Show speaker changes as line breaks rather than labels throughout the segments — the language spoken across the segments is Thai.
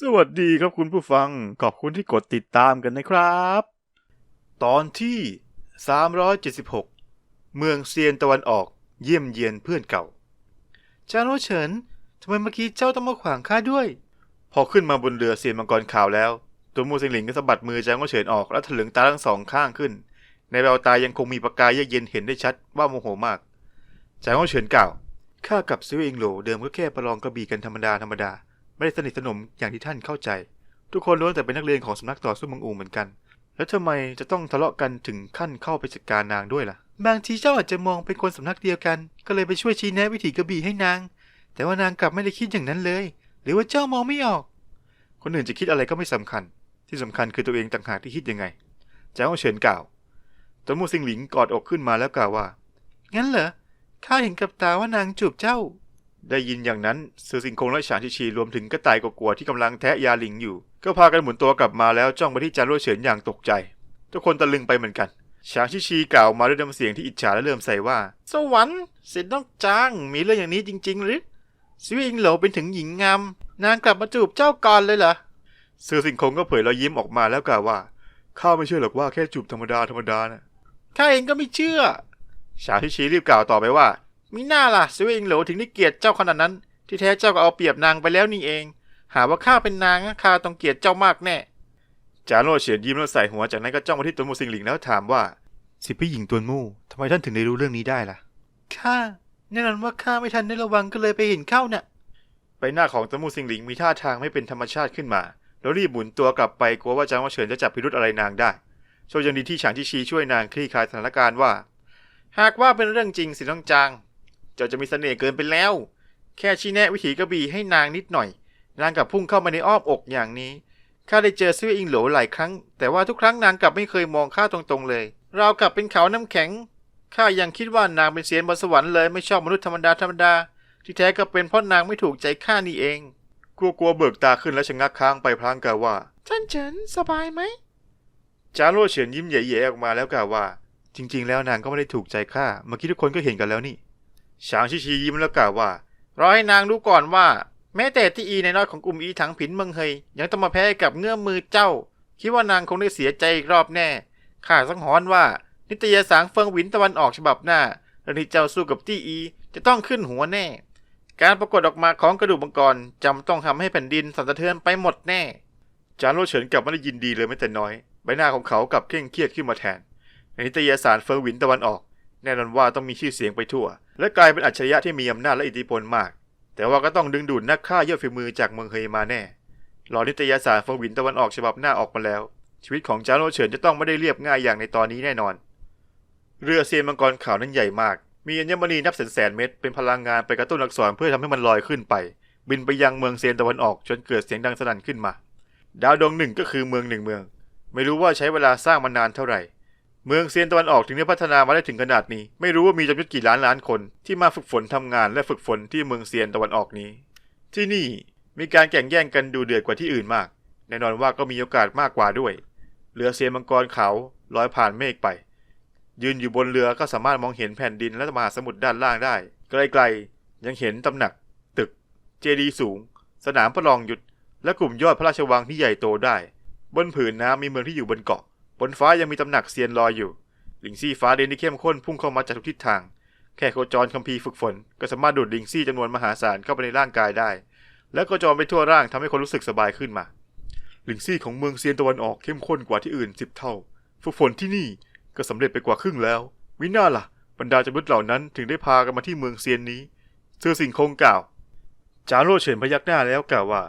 สวัสดีครับคุณผู้ฟัง ขอบคุณที่กดติดตามกันนะครับ ตอนที่ 376 เมืองเซียนตะวันออกเยี่ยมเยียนเพื่อนเก่าจานโอเฉินทำไมเมื่อกี้เจ้าต้องมาขวางข้าด้วย พอขึ้นมาบนเรือเซียนมังกรขาวแล้ว ตัวมูสิงหลิงก็สะบัดมือจางโอเฉินออกแล้วถลึงตาทั้งสองข้างขึ้น ในแววตายังคงมีประกายเยือกเย็นเห็นได้ชัดว่าโมโหมากจางโอเฉินกล่าวข้ากับซิวอิงโหลเดิมก็แค่ประลองกระบี่กันธรรมดาธรรมดา ไม่ได้สนิทสนมอย่างที่ท่านเข้าใจ ทุกคนล้วนแต่เป็นนักเรียนของสำนักต่อสู้มังอูเหมือนกัน แล้วทำไมจะต้องทะเลาะกันถึงขั้นเข้าไปจัดการนางด้วยล่ะ บางทีเจ้าอาจจะมองเป็นคนสำนักเดียวกัน ก็เลยไปช่วยชี้แนะวิถีกระบี่ให้นาง แต่ว่านางกลับไม่ได้คิดอย่างนั้นเลย หรือว่าเจ้ามองไม่ออก คนอื่นจะคิดอะไรก็ไม่สำคัญ ที่สำคัญคือตัวเองต่างหากที่คิดยังไง เจ้าเฉินกล่าวตัวมูสิงหลิงกอดอกขึ้นมาแล้วกล่าวว่า งั้นเหรอ ข้าเห็นกับตาว่านางจูบเจ้า ได้ยินอย่างนั้นซือสิงคงและฉางชิชีรวมถึงกระต่ายกกัวๆที่กำลังแทะยาหลิงอยู่ ก็พากันหมุนตัวกลับมาแล้วจ้องไปที่จานรั่วเฉินอย่างตกใจ ทุกคนตะลึงไปเหมือนกันฉางชิชีกล่าวมาด้วยน้ำเสียงที่อิจฉาและเริ่มใส่ว่า สวรรค์เสร็จน้องจางมีเรื่องอย่างนี้จริงๆหรือซิวอิงโหลเป็นถึงหญิงงามนางกลับมาจูบเจ้าก่อนเลยเหรอซือสิงคงก็เผยรอยยิ้มออกมาแล้วกล่าวว่าข้าไม่เชื่อหรอกว่าแค่จูบธรรมดาธรรมดานะข้าเองก็ไม่เชื่อฉางชิชีรีบกล่าวต่อไปว่า มีหน้าล่ะซิวอิงโหลถึงได้เกลียดเจ้าขนาดนั้น ที่แท้เจ้าก็เอาเปรียบนางไปแล้วนี่เอง หาว่าข้าเป็นนางนะข้าต้องเกลียดเจ้ามากแน่จานโลเฉียนยิ้มแล้วใส่หัวจากนั้นก็จ้องมาที่ตัวมูสิงหลิงแล้วถามว่า สิพี่หญิงตัวงูทำไมท่านถึงได้รู้เรื่องนี้ได้ล่ะข้าแน่นอนว่าข้าไม่ทันได้ระวังก็เลยไปเห็นเข้าน่ะใบหน้าของตัวมูสิงหลิงมีท่าทางไม่เป็นธรรมชาติขึ้นมา แล้วรีบหมุนตัวกลับไปกลัวว่าจางว่าเฉินจะจับพิรุธอะไรนางได้โชคยังดีที่ฉางที่ชีช่วยนางคลี่คลายสถานการณ์ว่า หากว่าเป็นเรื่องจริงสิน้องจาง เจ้าจะมีเสน่ห์เกินไปแล้ว แค่ชี้แนะวิถีกระบี่ให้นางนิดหน่อย นางกลับพุ่งเข้ามาในอ้อมอกอย่างนี้ข้าได้เจอซิวอิงโหลหลายครั้ง แต่ว่าทุกครั้งนางกลับไม่เคยมองข้าตรงๆเลยเรากลับเป็นเขาน้ำแข็งข้ายังคิดว่านางเป็นเสียนบนสวรรค์เลยไม่ชอบมนุษย์ธรรมดาธรรมดา ที่แท้ก็เป็นเพราะนางไม่ถูกใจข้านี่เอง กลัวกลัวๆเบิกตาขึ้นแล้วชะงักค้างไปพลางกล่าวว่า ท่านเฉินสบายไหมจานโลเฉินยิ้มแย่ๆออกมาแล้วกล่าวว่า จริง ๆ แล้วนางก็ไม่ได้ถูกใจข้าเมื่อกี้ทุกคนก็เห็นกันแล้วนี่ ฉางชิชียิ้มแล้วกล่าวว่า เรอให้นางรู้ก่อนว่า แม้แต่ที่อีในน้อยของกลุ่มอีถังผินเมืองเฮยยังต้องมาแพ้กับเงื้อมมือเจ้า คิดว่านางคงได้เสียใจอีกรอบแน่ ข้าสังหรณ์ว่า นิตยสารเฟิงหวินตะวันออกฉบับหน้าเรื่องที่เจ้าสู้กับตี้อี จะต้องขึ้นหัวแน่ การปรากฏออกมาของกระดูกมังกรจำต้องทำให้แผ่นดินสั่นสะเทือนไปหมดแน่ จานโลเฉินกลับไม่ได้ยินดีเลยแม้แต่น้อย ใบหน้าของเขากลับเคร่งเครียดขึ้นมาแทนในนิตยสารเฟิงหวินตะวันออก แน่นอนว่าต้องมีชื่อเสียงไปทั่ว และกลายเป็นอัจฉริยะที่มีอำนาจและอิทธิพลมาก แต่ว่าก็ต้องดึงดูดนักฆ่าเยอดฝีมือจากเมืองเฮยมาแน่รอนิตยสารฟงหวินตะวันออกฉบับหน้าออกมาแล้ว ชีวิตของจาโลเฉินจะต้องไม่ได้เรียบง่ายอย่างในตอนนี้แน่นอน เรือเซียนมังกรขาวนั้นใหญ่มาก มีอัญมณีนับแสนแสนเม็ดเป็นพลังงานไปกระตุ้นอักษรเพื่อทำให้มันลอยขึ้นไป บินไปยังเมืองเซียนตะวันออกจนเกิดเสียงดังสนั่นขึ้นมา ดาวดวงหนึ่งก็คือเมืองหนึ่งเมือง ไม่รู้ว่าใช้เวลาสร้างมานานเท่าไหร่ เมืองเซียนตะวันออกถึงได้พัฒนามาได้ถึงขนาดนี้ ไม่รู้ว่ามีจำนวนกี่ล้านล้านคนที่มาฝึกฝนทำงานและฝึกฝนที่เมืองเซียนตะวันออกนี้ ที่นี่มีการแข่งแย่งกันดูเดือดกว่าที่อื่นมาก แน่นอนว่าก็มีโอกาสมากกว่าด้วย เรือเซียนมังกรขาวลอยผ่านเมฆไป ยืนอยู่บนเรือก็สามารถมองเห็นแผ่นดินและมหาสมุทรด้านล่างได้ ไกลๆยังเห็นตำหนัก ตึก เจดีย์สูง สนามประลองหยุดและกลุ่มยอดพระราชวังที่ใหญ่โตได้ บนผืนน้ำมีเมืองที่อยู่บนเกาะ บนฟ้ายังมีตำหนักเซียนลอยอยู่หลิงซี่ฟ้าเดนที่เข้มข้นพุ่งเข้ามาจากทุกทิศทาง แค่โคจรคัมภีร์ฝึกฝน ก็สามารถดูดหลิงซี่จำนวนมหาศาลเข้าไปในร่างกายได้ และโคจรไปทั่วร่างทำให้คนรู้สึกสบายขึ้นมาหลิงซี่ของเมืองเซียนตะวันออกเข้มข้นกว่าที่อื่นสิบเท่า ฝึกฝนที่นี่ก็สำเร็จไปกว่าครึ่งแล้ว วิน่าล่ะ บรรดาจำนวนเหล่านั้นถึงได้พากันมาที่เมืองเซียนนี้เซอสิงคงกล่าว จาโรเฉินพยักหน้าแล้วกล่าวว่า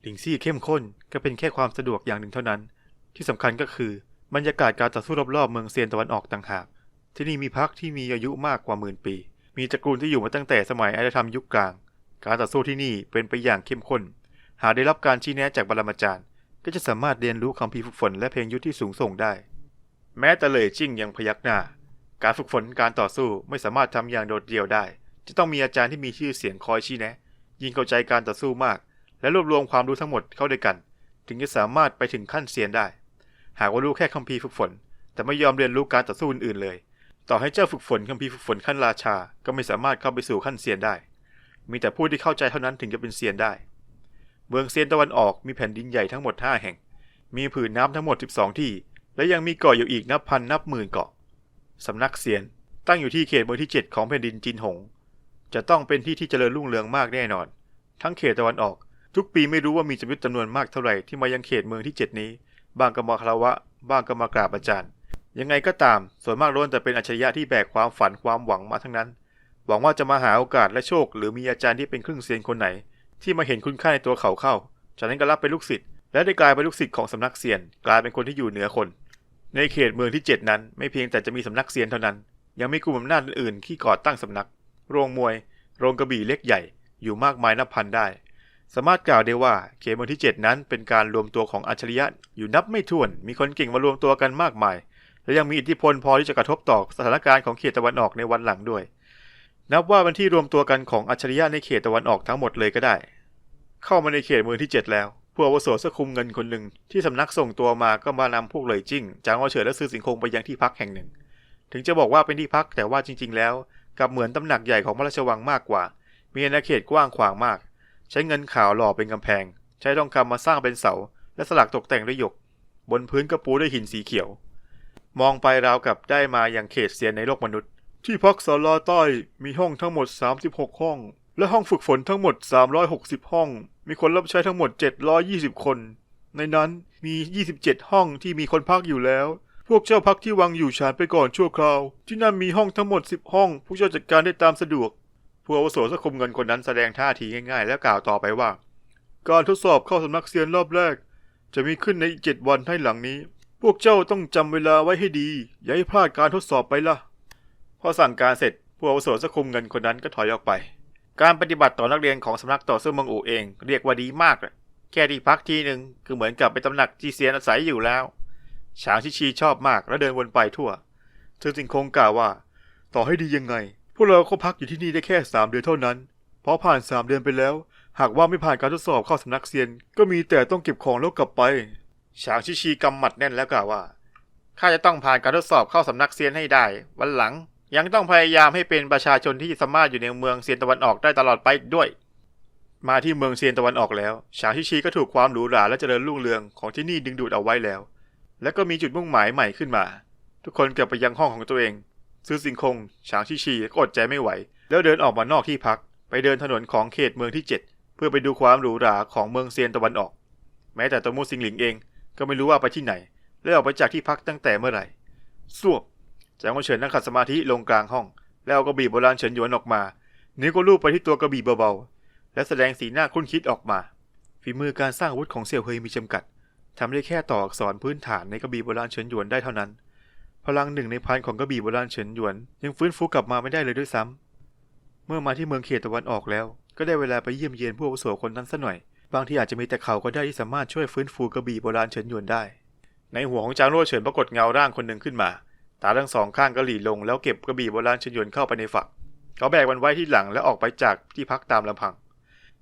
หลิงซี่เข้มข้นก็เป็นแค่ความสะดวกอย่างหนึ่งเท่านั้น ที่สำคัญก็คือ บรรยากาศการต่อสู้รอบๆเมืองเซียนตะวันออกต่างหาก ที่นี่มีพักที่มีอายุมากกว่าหมื่นปี มีตระกูลที่อยู่มาตั้งแต่สมัยอารยธรรมยุคกลาง การต่อสู้ที่นี่เป็นไปอย่างเข้มข้น หากได้รับการชี้แนะจากบรมาจารย์ ก็จะสามารถเรียนรู้คัมภีฝึกฝนและเพลงยุทธที่สูงส่งได้ แม้แต่เลยจิ้งยังพยักหน้า การฝึกฝนการต่อสู้ไม่สามารถทำอย่างโดดเดี่ยวได้ จะต้องมีอาจารย์ที่มีชื่อเสียงคอยชี้แนะ ยิ่งเข้าใจการต่อสู้มาก และรวบรวมความรู้ทั้งหมดเข้าด้วยกัน ถึงจะสามารถไปถึงขั้นเซียนได้ หากว่ารู้แค่คัมภีร์ฝึกฝน แต่ไม่ยอมเรียนรู้การต่อสู้อื่นๆเลย ต่อให้เจ้าฝึกฝนคัมภีร์ฝึกฝนขั้นราชา ก็ไม่สามารถเข้าไปสู่ขั้นเซียนได้ มีแต่ผู้ที่เข้าใจเท่านั้นถึงจะเป็นเซียนได้ เมืองเซียนตะวันออกมีแผ่นดินใหญ่ทั้งหมด 5 แห่ง มีผืนน้ำทั้งหมด 12 ที่ และยังมีเกาะอยู่อีกนับพันนับหมื่นเกาะสำนักเซียนตั้งอยู่ที่เขตเมืองที่ 7 ของแผ่นดินจินหง จะต้องเป็นที่ที่เจริญรุ่งเรืองมากแน่นอน ทั้งเขตตะวันออก ทุกปีไม่รู้ว่ามีจำนวนจำนวนมากเท่าไหร่ที่มายังเขตเมืองที่ 7 นี้ บางก็มาคารวะ บ้างก็มากราบอาจารย์ ยังไงก็ตาม ส่วนมากล้วนแต่เป็นอัจฉริยะที่แบกความฝันความหวังมาทั้งนั้น หวังว่าจะมาหาโอกาสและโชค หรือมีอาจารย์ที่เป็นครึ่งเซียนคนไหน ที่มาเห็นคุณค่าในตัวเขาเข้า จากนั้นก็รับเป็นลูกศิษย์และได้กลายเป็นลูกศิษย์ของสำนักเซียน กลายเป็นคนที่อยู่เหนือคน ในเขตเมืองที่ 7 นั้นไม่เพียงแต่จะมีสำนักเซียนเท่านั้น ยังมีกลุ่มอำนาจอื่นๆที่ก่อตั้งสำนัก โรงมวย โรงกระบี่เล็กใหญ่ อยู่มากมายนับพันได้ สามารถกล่าวได้ว่าเขตเมืองที่ 7 นั้นเป็นการรวมตัวของอัจฉริยะอยู่นับไม่ถ้วน มีคนเก่งมารวมตัวกันมากมาย และยังมีอิทธิพลพอที่จะกระทบต่อสถานการณ์ของเขตตะวันออกในวันหลังด้วย นับว่าเป็นที่รวมตัวกันของอัจฉริยะในเขตตะวันออกทั้งหมดเลยก็ได้ เข้ามาในเขตเมืองที่ 7 แล้วผู้อาวุโสสคุมเงินคนหนึ่งที่สำนักส่งตัวมาก็มานำพวกเหลยจิ้งจางวเฉิดและซือสิงคงไปยังที่พักแห่งหนึ่ง ถึงจะบอกว่าเป็นที่พักแต่ว่าจริง ๆ แล้วกับเหมือนตำหนักใหญ่ของพระราชวังมากกว่า มีอาณาเขตกว้างขวางมาก ใช้เงินขาวหล่อเป็นกำแพง ใช้ทองคำมาสร้างเป็นเสา และสลักตกแต่งด้วยหยก บนพื้นกระปูด้วยหินสีเขียว มองไปราวกับได้มาอย่างเขตเซียนในโลกมนุษย์ ที่พักศาลาใต้มีห้องทั้งหมด 36 ห้อง และห้องฝึกฝนทั้งหมด 360 ห้อง มีคนรับใช้ทั้งหมด 720 คน ในนั้นมี 27 ห้องที่มีคนพักอยู่แล้วพวกเจ้าพักที่วังอยู่ฉานไปก่อนชั่วคราว ที่นั่นมีห้องทั้งหมด 10 ห้อง ผู้เจ้าจัดการได้ตามสะดวก ผู้อาวุโสสกุมเงินคนนั้นแสดงท่าทีง่ายๆ แล้วกล่าวต่อไปว่า การทดสอบเข้าสำนักเซียนรอบแรก จะมีขึ้นในอีกเจ็ดวันให้หลังนี้ พวกเจ้าต้องจำเวลาไว้ให้ดี อย่าให้พลาดการทดสอบไปล่ะพอสั่งการเสร็จผู้อาวุโสสกุมเงินคนนั้นก็ถอยออกไป การปฏิบัติต่อนักเรียนของสำนักต่อสู้เมืองอู่เอง เรียกว่าดีมากเลยแค่ที่พักทีหนึ่งคือเหมือนกับเป็นตำหนักที่เซียนอาศัยอยู่แล้วฉางชิชีชอบมากและเดินวนไปทั่วเธอจึงคงกล่าวว่า ต่อให้ดียังไง วกเราก็พักอยู่ที่นี่ได้แค่สามเดือนเท่านั้น เพราะผ่านสามเดือนไปแล้ว หากว่าไม่ผ่านการทดสอบเข้าสำนักเซียน ก็มีแต่ต้องเก็บของแล้วกลับไป ฉางชิชีกำหมัดแน่นแล้วกล่าวว่า ข้าจะต้องผ่านการทดสอบเข้าสำนักเซียนให้ได้ วันหลัง ยังต้องพยายามให้เป็นประชาชนที่สามารถอยู่ในเมืองเซียนตะวันออกได้ตลอดไปด้วย มาที่เมืองเซียนตะวันออกแล้ว ฉางชิชีก็ถูกความหรูหราและเจริญรุ่งเรืองของที่นี่ดึงดูดเอาไว้แล้ว และก็มีจุดมุ่งหมายใหม่ขึ้นมา ทุกคนกลับไปยังห้องของตัวเอง ซื้อสิงคงฉางชิชีก็อดใจไม่ไหว แล้วเดินออกมานอกที่พัก ไปเดินถนนของเขตเมืองที่ 7 เพื่อไปดูความหรูหราของเมืองเซียนตะวันออก แม้แต่ตัวมูซิงหลิงเองก็ไม่รู้ว่าไปที่ไหน และออกไปจากที่พักตั้งแต่เมื่อไหร่สวบจางว่าเฉินนั่งขัดสมาธิลงกลางห้อง แล้วเอากระบี่โบราณเฉินหยวนออกมา นิ้วก็ลูบไปที่ตัวกระบี่เบาๆ และแสดงสีหน้าคุ้นคิดออกมา ฝีมือการสร้างอาวุธของเสี่ยวเฮยมีจำกัดทำได้แค่ต่ออักษรพื้นฐานในกระบี่โบราณเฉินหยวนได้เท่านั้น พลังหนึ่งในพันของกระบี่โบราณเฉินหยวน ยังฟื้นฟูกลับมาไม่ได้เลยด้วยซ้ำเมื่อมาที่เมืองเขตตะวันออกแล้ว ก็ได้เวลาไปเยี่ยมเยียนผู้อาวุโสคนนั้นซะหน่อย บางทีอาจจะมีแต่เขาก็ได้ที่สามารถช่วยฟื้นฟูกระบี่โบราณเฉินหยวนได้ ในหัวของจางโล่เฉินปรากฏเงาร่างคนหนึ่งขึ้นมา ตาทั้งสองข้างก็หลีลงแล้วเก็บกระบี่โบราณเฉินหยวนเข้าไปในฝัก เขาแบกมันไว้ที่หลังแล้วออกไปจากที่พักตามลำพัง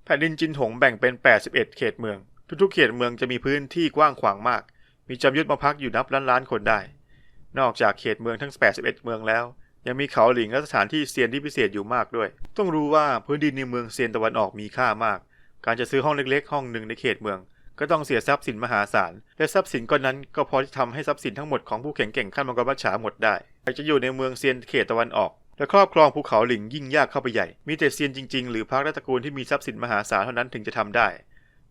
แผ่นดินจินหงแบ่งเป็น 81 เขตเมือง ทุกๆ เขตเมืองจะมีพื้นที่กว้างขวางมาก มีจำยุทธมาพักอยู่นับล้านล้านๆคนได้ นอกจากเขตเมืองทั้ง 81 เมืองแล้ว ยังมีเขาหลิงและสถานที่เซียนที่พิเศษอยู่มากด้วย ต้องรู้ว่าพื้นดินในเมืองเซียนตะวันออกมีค่ามาก การจะซื้อห้องเล็กๆ ห้องหนึ่งในเขตเมือง ก็ต้องเสียทรัพย์สินมหาศาล และทรัพย์สินก้อนนั้นก็พอที่ทำให้ทรัพย์สินทั้งหมดของผู้แข็งแก่งขั้นมังกรบัชชาหมดได้อยากจะอยู่ในเมืองเซียนเขตตะวันออกและครอบครองภูเขาหลิงยิ่งยากเข้าไปใหญ่ มีแต่เซียนจริงๆ หรือพรรคและตระกูลที่มีทรัพย์สินมหาศาลเท่านั้นถึงจะทำได้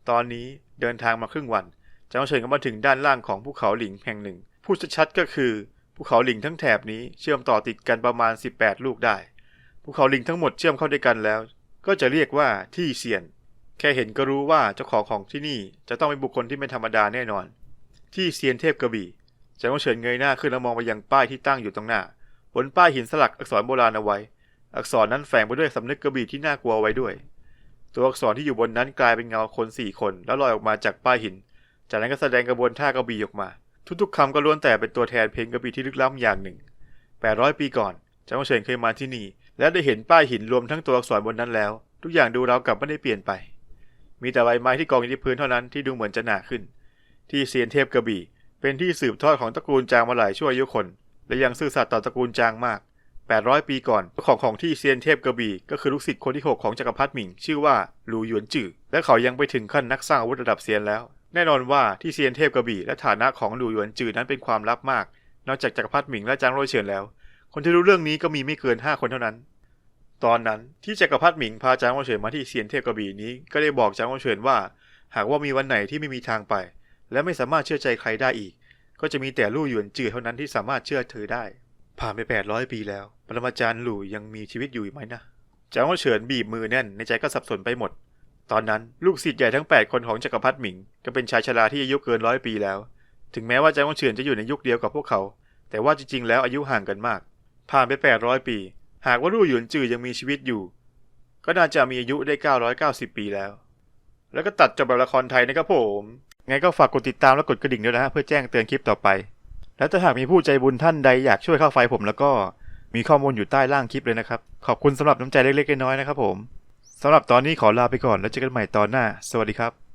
ตอนนี้เดินทางมาครึ่งวันจางเฉินก็มาถึงด้านล่างของภูเขาหลิงแห่งหนึ่ง พูดชัดๆก็คือ ภูเขาหลิงทั้งแถบนี้เชื่อมต่อติดกันประมาณ 18 ลูกได้ ภูเขาหลิงทั้งหมดเชื่อมเข้าด้วยกันแล้ว ก็จะเรียกว่าที่เซียน แค่เห็นก็รู้ว่าเจ้าของของที่นี่จะต้องเป็นบุคคลที่ไม่ธรรมดาแน่นอน ที่เซียนเทพกระบี่จางเฉินเงยหน้าขึ้นแล้วมองไปยังป้ายที่ตั้งอยู่ตรงหน้า บนป้ายหินสลักอักษรโบราณเอาไว้ อักษรนั้นแฝงไปด้วยสำนึกกระบี่ที่น่ากลัวไว้ด้วย ตัวอักษรที่อยู่บนนั้นกลายเป็นเงาคนสี่คนแล้วลอยออกมาจากป้ายหิน จากนั้นก็แสดงกระบวนท่ากระบี่ออกมา ทุกๆคำก็ล้วนแต่เป็นตัวแทนเพลงกระบี่ที่ลึกล้ำอย่างหนึ่ง 800 ปีก่อนจางเฉินเคยมาที่นี่ และได้เห็นป้ายหินรวมทั้งตัวอักษรบนนั้นแล้ว ทุกอย่างดูราวกับไม่ได้เปลี่ยนไป มีแต่ใบไม้ที่กองอยู่ที่พื้นเท่านั้นที่ดูเหมือนจะหนาขึ้น ที่เซียนเทพกระบี่ เป็นที่สืบทอดของตระกูลจางมาหลายชั่วอายุคน และยังซื่อสัตย์ต่อตระกูลจางมาก 800 ปีก่อนเจ้าของของที่เซียนเทพกระบี่ก็คือลูกศิษย์คนที่ 6 ของจักรพรรดิหมิง ชื่อว่าหลูหยวนจื่อและเขายังไปถึงขั้นนักสร้างอาวุธระดับเซียนแล้ว แน่นอนว่าที่เซียนเทพกระบี่และฐานะของหลู่หยวนจือนั้นเป็นความลับมาก นอกจากจักรพรรดิหมิงและจางโรยเฉินแล้ว คนที่รู้เรื่องนี้ก็มีไม่เกิน 5 คนเท่านั้น ตอนนั้นที่จักรพรรดิหมิงพาจางโรยเฉินมาที่เซียนเทพกระบี่นี้ก็ได้บอกจางโรยเฉินว่า หากว่ามีวันไหนที่ไม่มีทางไป และไม่สามารถเชื่อใจใครได้อีก ก็จะมีแต่ลู่หยวนจือเท่านั้นที่สามารถเชื่อถือได้ ผ่านไป 800 ปีแล้วปรมาจารย์หลู่ยังมีชีวิตอยู่ไหมนะจางว่าเฉินบีบมือแน่นในใจก็สับสนไปหมด ตอนนั้นลูกศิษย์ใหญ่ทั้ง 8 คนของจักรพรรดิหมิง ก็เป็นชายชราที่อายุเกินร้อยปีแล้ว ถึงแม้ว่าจางว่าเฉินจะอยู่ในยุคเดียวกับพวกเขา แต่ว่าจริงๆ แล้วอายุห่างกันมาก ผ่านไป 800 ปี หากว่าลู่หยวนจือยังมีชีวิตอยู่ ก็น่าจะมีอายุได้ 990 ปีแล้ว แล้วก็ตัดจบแบบละครไทยนะครับผมไงก็ฝากกดติดตามและกดกระดิ่งด้วยนะฮะเพื่อแจ้งเตือนคลิปต่อไป แล้วถ้าหากมีผู้ใจบุญท่านใดอยากช่วยเข้าไฟผมแล้วก็มีข้อมูลอยู่ใต้ล่างคลิปเลยนะครับ ขอบคุณสำหรับน้ำใจเล็กๆน้อยๆนะครับผม สำหรับตอนนี้ขอลาไปก่อนแล้วเจอกันใหม่ตอนหน้า สวัสดีครับ